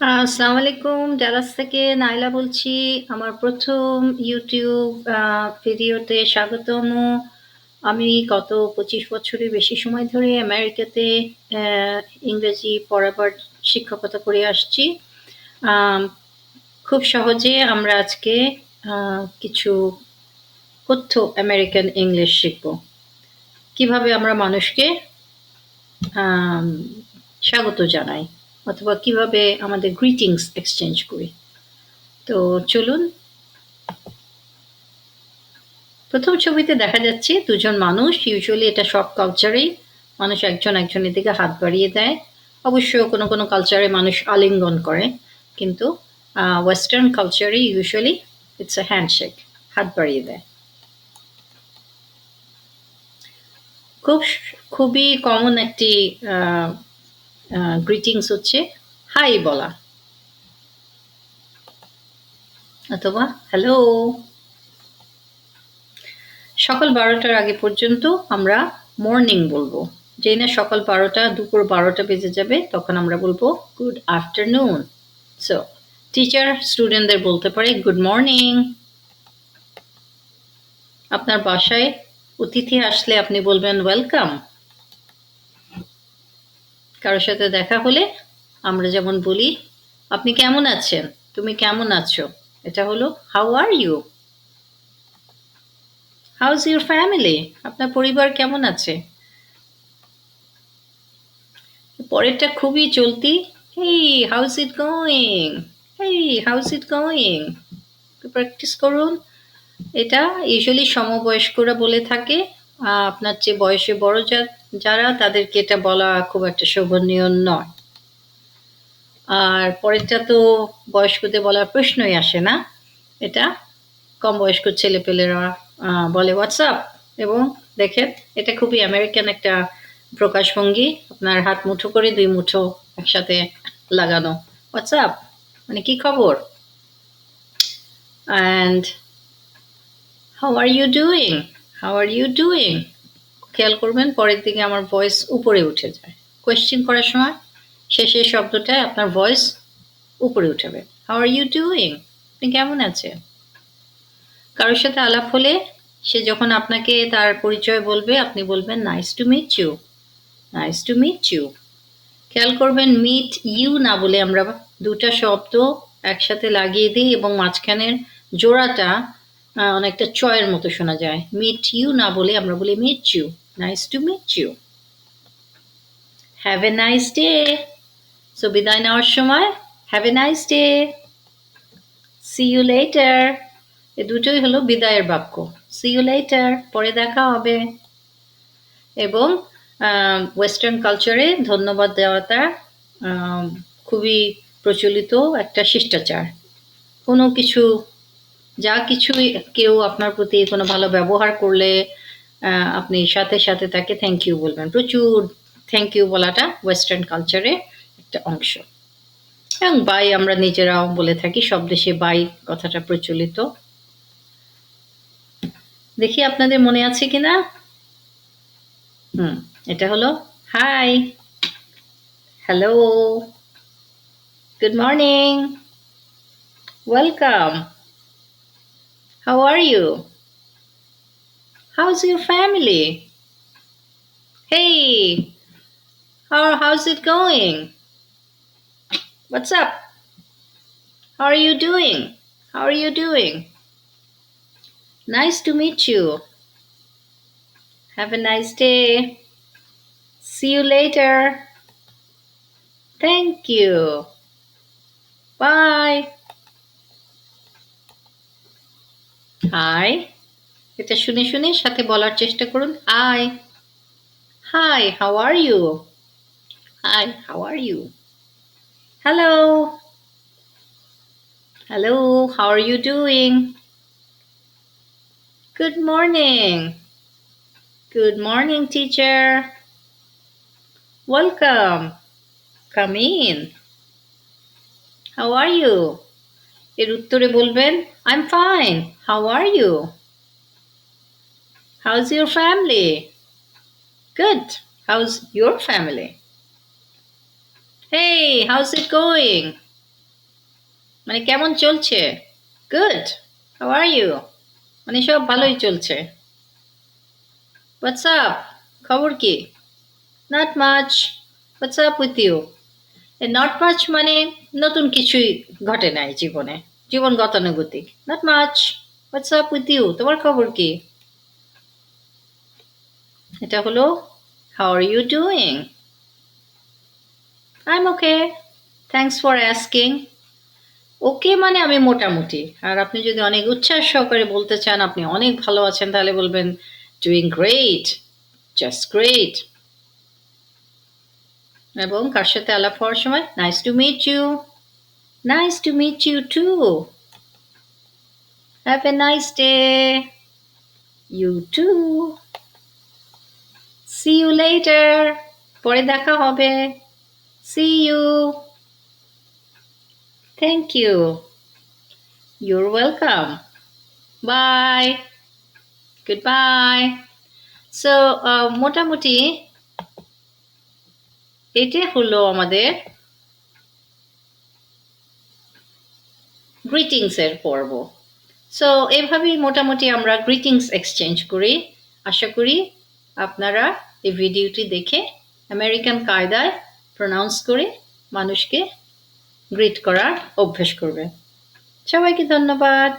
আসসালামু আলাইকুম ডালাস থেকে নাইলা বলছি। আমার প্রথম ইউটিউব ভিডিওতে স্বাগতম। আমি গত পঁচিশ বছরের বেশি সময় ধরে আমেরিকাতে ইংরেজি পড়াবার শিক্ষকতা করে আসছি। খুব সহজে আমরা আজকে কিছু কথ্য আমেরিকান ইংলিশ শিখব। কীভাবে আমরা মানুষকে স্বাগত জানাই। অথবা কীভাবে আমাদের গ্রিটিংস এক্সচেঞ্জ করি। তো চলুন। প্রথম ছবিতে দেখা যাচ্ছে দুজন মানুষ ইউজুয়ালি এটা সব কালচারেই মানুষ একজন একজনের দিকে হাত বাড়িয়ে দেয়। অবশ্য কোনো কোনো কালচারে মানুষ আলিঙ্গন করে, কিন্তু ওয়েস্টার্ন কালচারে ইউজুয়ালি ইটস এ হ্যান্ডশেক হাত বাড়িয়ে দেয়। খুব, খুবই কমন একটি গ্রিটিংস হচ্ছে হাই বলা। অথবা হ্যালো সকাল বারোটার আগে পর্যন্ত আমরা মর্নিং বলব। যেই না সকাল বারোটা, দুপুর বারোটা বেজে যাবে, তখন আমরা বলব গুড আফটারনুন সো টিচার স্টুডেন্টদের বলতে পারে গুড মর্নিং আপনার বাসায় অতিথি আসলে আপনি বলবেন ওয়েলকাম কারোর সাথে দেখা হলে আমরা যেমন বলি, আপনি কেমন আছেন? তুমি কেমন আছো? এটা হলো how are you how is your family আপনার পরিবার কেমন আছে? পরেরটা খুবই চলতি hey how's it going hey how's it going practice করুন। এটা ইউজুয়ালি সমবয়স্করা বলে থাকে আপনার চেয়ে বয়সে বড় যারা তাদেরকে এটা বলা খুব একটা শোভনীয় নয়। আর পরেরটা তো বয়স্কদের বলার প্রশ্নই আসে না। এটা কম বয়স্ক ছেলেপেলেরা বলে হোয়াটসঅ্যাপ এবং দেখেন এটা খুবই আমেরিকান একটা প্রকাশভঙ্গি। আপনার হাত মুঠো করে দুই মুঠো একসাথে লাগানো। হোয়াটসঅ্যাপ মানে কি খবর? And how are you doing how are you doing খেয়াল করবেন, পরের দিকে আমার ভয়েস উপরে উঠে যায়। কোয়েশ্চেন করার সময় শেষের শব্দটায় আপনার ভয়েস উপরে উঠাবে। হাউ আর ইউ ডুইং আপনি কেমন আছেন? কারোর সাথে আলাপ হলে সে যখন আপনাকে তার পরিচয় বলবে, আপনি বলবেন nice to meet you nice to meet you খেয়াল করবেন মিট ইউ না বলে আমরা দুটা শব্দ একসাথে লাগিয়ে দিই এবং মাঝখানের জোড়াটা অনেকটা চয়ের মতো শোনা যায়। মিট ইউ না বলে আমরা বলি meet you nice to meet you have a nice day so বিদায় নেওয়ার সময় have a nice day see you later এ দুটোই হলো বিদায়ের বাক্য। সি ইউ লেটার পরে দেখা হবে। এবং ওয়েস্টার্ন কালচারে ধন্যবাদ দেওয়াটা খুবই প্রচলিত একটা শিষ্টাচার। কোনো কিছু যা কিছুই কেউ আপনার প্রতি কোনো ভালো ব্যবহার করলে আপনি সাথে সাথে তাকে থ্যাংক ইউ বলবেন। প্রচুর থ্যাংক ইউ বলাটা ওয়েস্টার্ন কালচারে একটা অংশ। এবং বাই আমরা নিজেরাও বলে থাকি, সব দেশে বাই কথাটা প্রচলিত। দেখি আপনাদের মনে আছে কিনা? হুম, এটা হলো hi hello good morning welcome How are you? How's your family? Hey, how, how's it going? What's up? How are you doing? How are you doing? Nice to meet you. Have a nice day. See you later. Thank you. Bye. Hi. এটা শুনে শুনে সাথে বলার চেষ্টা করুন। Hi. Hi how are you hi how are you hello hello how are you doing good morning good morning teacher welcome come in how are you এর উত্তরে বলবেন I am fine how are you How's your family? Good. How's your family? Hey, how's it going? মানে কেমন চলছে? Good how are you মানে সব ভালোই চলছে। হোয়াটসঅ্যাপ খবর কি? Not much what's up with you not much মানে নতুন কিছুই ঘটে নাই জীবনে। জীবন গতানুগতিক। Not much what's up with you তোমার খবর কি? এটা হলো how are you doing I am okay thanks for asking okay মানে আমি মোটামুটি। আর আপনি যদি অনেক উচ্ছ্বাস সহকারে বলতে চান, আপনি অনেক ভালো আছেন, তাহলে বলবেন ডুইং গ্রেট জাস্ট গ্রেট এবং কার সাথে আলাপ হওয়ার সময়? Nice to meet you nice to meet you to have a nice day you too see you later পরে দেখা হবে see you thank you you're welcome bye good bye so uh, মোটামুটি এটা হলো আমাদের গ্রিটিংসের পর্ব। সো এভাবেই মোটামুটি আমরা গ্রিটিংস এক্সচেঞ্জ করি। আশা করি আপনারা এই ভিডিওটি দেখে আমেরিকান কায়দায় প্রনাউন্স করে মানুষকে গ্রিট করার অভ্যেস করবে সবাইকে ধন্যবাদ।